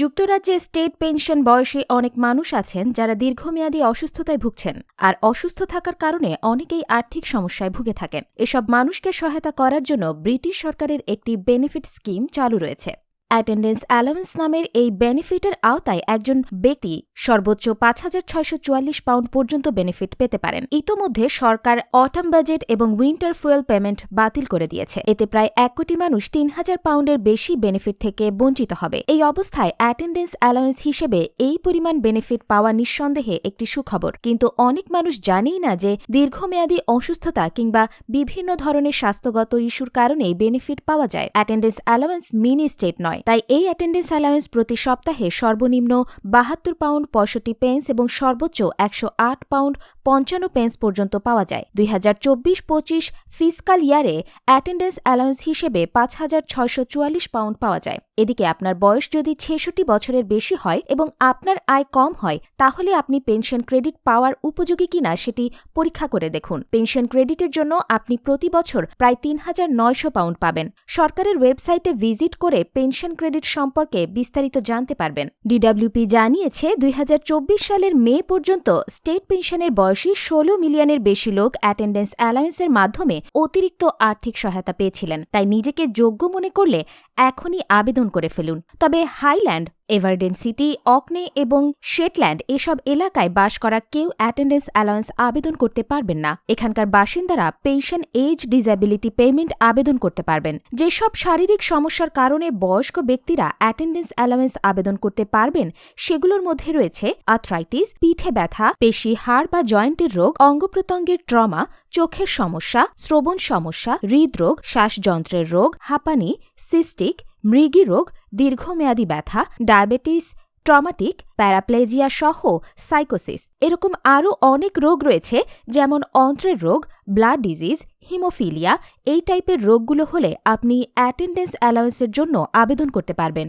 যুক্তরাজ্যে state pension বয়সে অনেক মানুষ আছেন যারা দীর্ঘমেয়াদী অসুস্থতায় ভুগছেন আর অসুস্থ থাকার কারণে অনেকেই আর্থিক সমস্যায় ভুগে থাকেন। এসব মানুষকে সহায়তা করার জন্য ব্রিটিশ সরকারের একটি বেনিফিট স্কিম চালু রয়েছে। অ্যাটেন্ডেন্স অ্যালাউন্স নামের এই বেনিফিটের আওতায় একজন ব্যক্তি সর্বোচ্চ পাঁচ হাজার ছয়শো চুয়াল্লিশ পাউন্ড পর্যন্ত বেনিফিট পেতে পারেন। ইতোমধ্যে সরকার অটাম বাজেট এবং উইন্টার ফুয়েল পেমেন্ট বাতিল করে দিয়েছে। এতে প্রায় এক কোটি মানুষ তিন হাজার পাউন্ডের বেশি বেনিফিট থেকে বঞ্চিত হবে। এই অবস্থায় অ্যাটেন্ডেন্স অ্যালাউন্স হিসেবে এই পরিমাণ বেনিফিট পাওয়া নিঃসন্দেহে একটি সুখবর। কিন্তু অনেক মানুষ জানেই না যে দীর্ঘমেয়াদী অসুস্থতা কিংবা বিভিন্ন ধরনের স্বাস্থ্যগত ইস্যুর কারণে বেনিফিট পাওয়া যায়। অ্যাটেন্ডেন্স অ্যালাউন্স মিনি স্টেট নয়। তাই এই অ্যাটেন্ডেন্স অ্যালাউন্স প্রতি সপ্তাহে সর্বনিম্ন বাহাত্তর পাউন্ড পঁয়ষট্টি পেন্স এবং সর্বোচ্চ একশো আট পাউন্ড পঞ্চান্ন পেন্স পর্যন্ত পাওয়া যায়। দুই হাজার চব্বিশ পঁচিশ ফিসকাল ইয়ারে অ্যাটেন্ডেন্স অ্যালাউন্স হিসেবে পাঁচ হাজার ছয়শো চুয়াল্লিশ পাউন্ড পাওয়া যায়। এদিকে আপনার বয়স যদি ছেষট্টি বছরের বেশি হয় এবং আপনার আয় কম হয়, তাহলে আপনি পেনশন ক্রেডিট পাওয়ার উপযোগী কিনা সেটি পরীক্ষা করে দেখুন। পেনশন ক্রেডিটের জন্য আপনি প্রতি বছর প্রায় তিন হাজার নয়শো পাউন্ড পাবেন। সরকারের ওয়েবসাইটে ভিজিট করে পেনশন ক্রেডিট সম্পর্কে বিস্তারিত জানতে পারবেন। ডিডব্লিউপি জানিয়েছে, দুই হাজার চব্বিশ সালের মে পর্যন্ত স্টেট পেনশনের বয়সী ষোলো মিলিয়নের বেশি লোক অ্যাটেন্ডেন্স অ্যালায়েন্সের মাধ্যমে অতিরিক্ত আর্থিক সহায়তা পেয়েছিলেন। তাই নিজেকে যোগ্য মনে করলে এখনই আবেদন করে ফেলুন। তবে হাইল্যান্ড এভারডেন সিটি অকনে এবং শেটল্যান্ড এসব এলাকায় বাস করা কেউ অ্যাটেন্ডেন্স অ্যালাউন্স আবেদন করতে পারবেন না। এখানকার বাসিন্দারা পেনশন এজ ডিসএবিলিটি পেমেন্ট আবেদন করতে পারবেন। যেসব শারীরিক সমস্যার কারণে বয়স্ক ব্যক্তিরা অ্যাটেন্ডেন্স অ্যালাউন্স আবেদন করতে পারবেন, সেগুলোর মধ্যে রয়েছে আর্থ্রাইটিস পিঠে ব্যথা, পেশি, হাড় বা জয়েন্টের রোগ অঙ্গপ্রত্যঙ্গের ট্রমা চোখের সমস্যা, শ্রবণ সমস্যা, হৃদরোগ, শ্বাসযন্ত্রের রোগ, হাঁপানি সিস্টিক মৃগী রোগ, দীর্ঘমেয়াদী ব্যথা, ডায়াবেটিস, ট্রমাটিক, প্যারাপ্লেজিয়া সহ সাইকোসিস। এরকম আরও অনেক রোগ রয়েছে, যেমন অন্ত্রের রোগ, ব্লাড ডিজিজ, হিমোফিলিয়া। এই টাইপের রোগগুলো হলে আপনি অ্যাটেন্ডেন্স অ্যালাউন্সের জন্য আবেদন করতে পারবেন।